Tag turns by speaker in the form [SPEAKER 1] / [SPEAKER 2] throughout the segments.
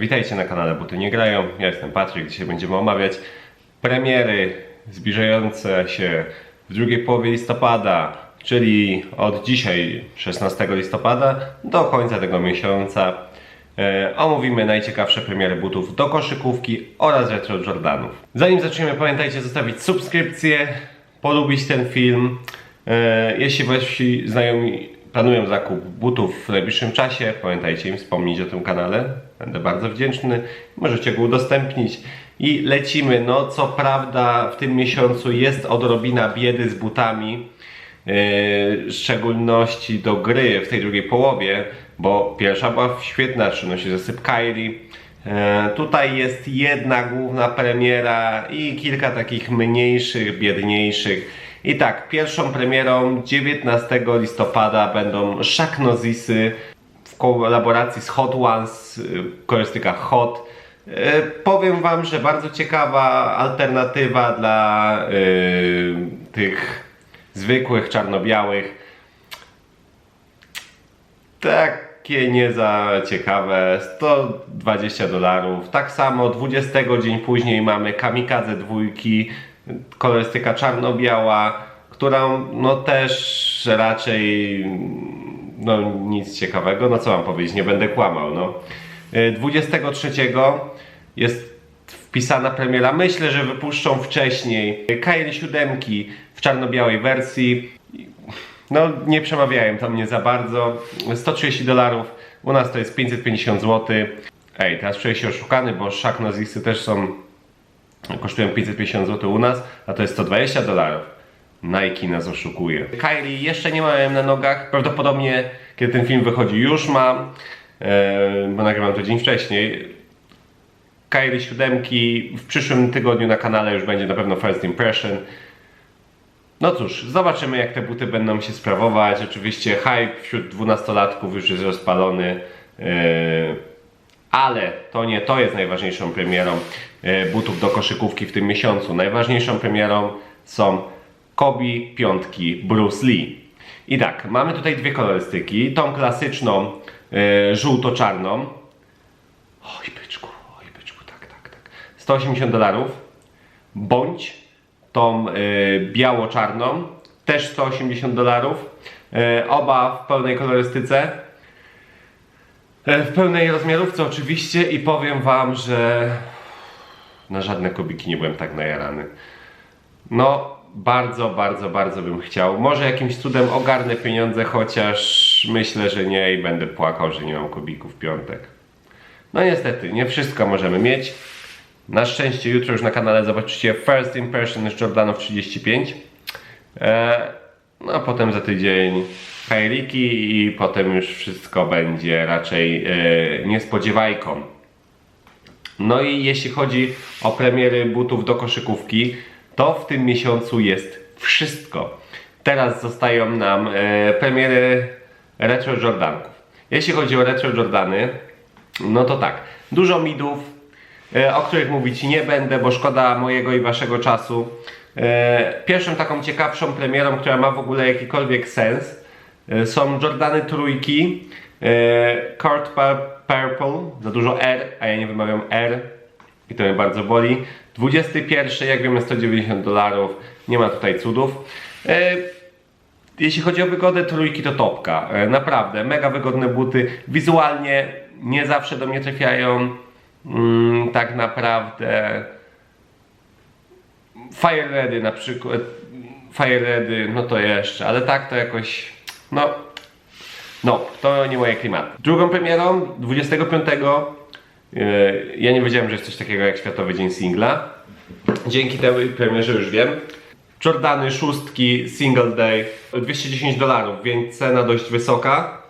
[SPEAKER 1] Witajcie na kanale Buty Nie Grają. Ja jestem Patryk. Dzisiaj będziemy omawiać premiery zbliżające się w drugiej połowie listopada, czyli od dzisiaj 16 listopada do końca tego miesiąca. E, omówimy najciekawsze premiery butów do koszykówki oraz retro Jordanów. Zanim zaczniemy, pamiętajcie zostawić subskrypcję, polubić ten film. E, jeśli wasi znajomi planują zakup butów w najbliższym czasie, pamiętajcie im wspomnieć o tym kanale. Będę bardzo wdzięczny. Możecie go udostępnić. I lecimy. No, co prawda, w tym miesiącu jest odrobina biedy z butami. Yy, szczególności do gry w tej drugiej połowie, bo pierwsza była świetna, przynosi zasyp Kairi. E, Tutaj jest jedna główna premiera i kilka takich mniejszych, biedniejszych. I tak, pierwszą premierą 19 listopada będą Szaknozisy kolaboracji z Hot Ones, y, kolorystyka Hot. E, Powiem Wam, że bardzo ciekawa alternatywa dla y, tych zwykłych czarno-białych. Takie nie za ciekawe, 120 dolarów. Tak samo 20 dzień później mamy Kamikadze dwójki, kolorystyka czarno-biała, którą no też raczej no nic ciekawego, no co mam powiedzieć, nie będę kłamał, no. Y, 23 jest wpisana premiera, myślę, że wypuszczą wcześniej Kyrie 7 w czarno-białej wersji. No, nie przemawiają to mnie za bardzo. 130 dolarów, u nas to jest 550 zł. Ej, teraz czuję się oszukany, bo Shaq Nozisy też są, kosztują 550 zł u nas, a to jest 120 dolarów. Nike nas oszukuje. Kylie jeszcze nie miałem na nogach, prawdopodobnie kiedy ten film wychodzi już mam, e, bo nagrywam to dzień wcześniej. Kylie 7 w przyszłym tygodniu na kanale już będzie na pewno first impression. No cóż, zobaczymy jak te buty będą się sprawować. Oczywiście hype wśród dwunastolatków już jest rozpalony. Yy, ale to nie to jest najważniejszą premierą yy, butów do koszykówki w tym miesiącu. Najważniejszą premierą są Kobe piątki Bruce Lee. I tak, mamy tutaj dwie kolorystyki. Tą klasyczną yy, żółto-czarną. Oj byczku, oj byczku, tak, tak, tak. 180 dolarów. Bądź tą y, biało-czarną, też 180 dolarów. Y, oba w pełnej kolorystyce. Y, w pełnej rozmiarówce oczywiście i powiem wam, że na żadne kubiki nie byłem tak najarany. No, bardzo, bardzo, bardzo bym chciał. Może jakimś cudem ogarnę pieniądze, chociaż myślę, że nie i będę płakał, że nie mam kubików w piątek. No niestety, nie wszystko możemy mieć. Na szczęście jutro już na kanale zobaczycie First Impression Jordanów 35. E, no a potem za tydzień Kairiki i potem już wszystko będzie raczej e, niespodziewajką. No i jeśli chodzi o premiery butów do koszykówki, to w tym miesiącu jest wszystko. Teraz zostają nam e, premiery retro Jordanków. Jeśli chodzi o retro Jordany, no to tak, dużo midów, e, o których mówić nie będę, bo szkoda mojego i waszego czasu. E, Pierwszą taką ciekawszą premierą, która ma w ogóle jakikolwiek sens, e, są Jordany trójki, e, Court Pur- Purple, za dużo R, a ja nie wymawiam R i to mnie bardzo boli. 21, jak wiemy, 190 dolarów, nie ma tutaj cudów. E, jeśli chodzi o wygodę, trójki to topka. E, Naprawdę, mega wygodne buty. Wizualnie nie zawsze do mnie trafiają. Mm, tak naprawdę. Fire Ready na przykład. Fire Ready, no to jeszcze, ale tak to jakoś. No. No, to nie moje klimaty. Drugą premierą 25. e, Ja nie wiedziałem, że jest coś takiego jak Światowy Dzień Singla. Dzięki tej premierze już wiem. Jordany szóstki single day 210 dolarów, więc cena dość wysoka.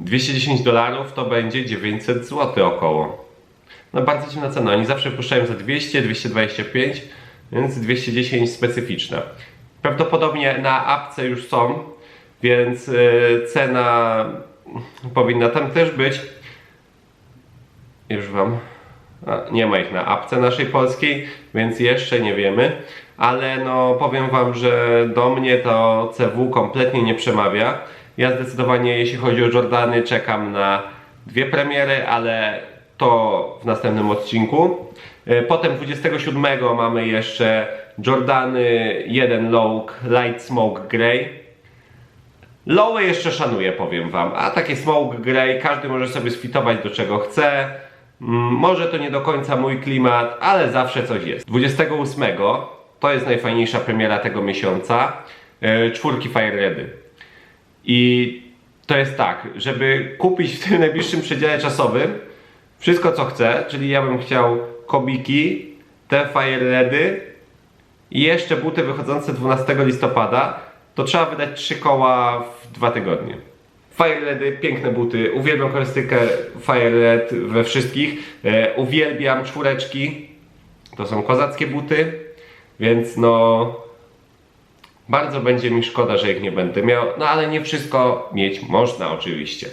[SPEAKER 1] 210 dolarów to będzie 900 zł około. No bardzo dziwna cena. Oni zawsze puszczają za 200, 225, więc 210 specyficzna. Prawdopodobnie na apce już są, więc y, cena powinna tam też być. Już wam. Nie ma ich na apce naszej polskiej, więc jeszcze nie wiemy. Ale no powiem wam, że do mnie to CW kompletnie nie przemawia. Ja zdecydowanie, jeśli chodzi o Jordany, czekam na dwie premiery, ale to w następnym odcinku. E, Potem 27 mamy jeszcze Jordany 1 Low Light Smoke Grey. Lowy jeszcze szanuję, powiem wam, a takie Smoke Grey każdy może sobie sfitować do czego chce. Mm, Może to nie do końca mój klimat, ale zawsze coś jest. 28 to jest najfajniejsza premiera tego miesiąca. e, Czwórki Fire Ready. I to jest tak, żeby kupić w tym najbliższym przedziale czasowym wszystko co chcę, czyli ja bym chciał kobiki, te Fire Ready i jeszcze buty wychodzące 12 listopada, to trzeba wydać 3 koła w dwa tygodnie. Fire Ready, piękne buty, uwielbiam kolorystykę Fire Red we wszystkich, e, uwielbiam czwóreczki, to są kozackie buty, więc no bardzo będzie mi szkoda, że ich nie będę miał, no ale nie wszystko mieć można oczywiście.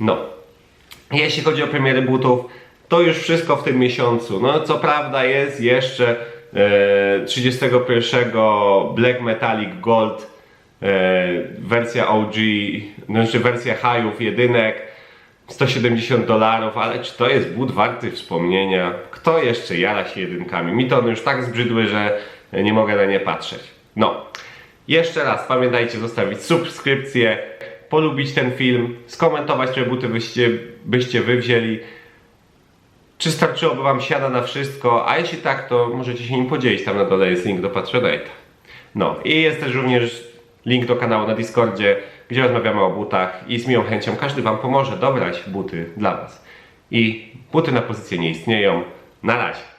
[SPEAKER 1] No, jeśli chodzi o premiery butów, to już wszystko w tym miesiącu. No co prawda jest jeszcze e, 31 Black Metallic Gold wersja OG, znaczy wersja highów jedynek 170 dolarów, ale czy to jest but warty wspomnienia? Kto jeszcze jara się jedynkami? Mi to one już tak zbrzydły, że nie mogę na nie patrzeć. No, jeszcze raz pamiętajcie zostawić subskrypcję, polubić ten film, skomentować, które buty byście, byście wy wzięli. Czy starczyłoby wam siana na wszystko? A jeśli tak, to możecie się nim podzielić. Tam na dole jest link do Patronite'a. No i jest też również link do kanału na Discordzie, gdzie rozmawiamy o butach i z miłą chęcią każdy wam pomoże dobrać buty dla was. I buty na pozycję nie istnieją. Na razie.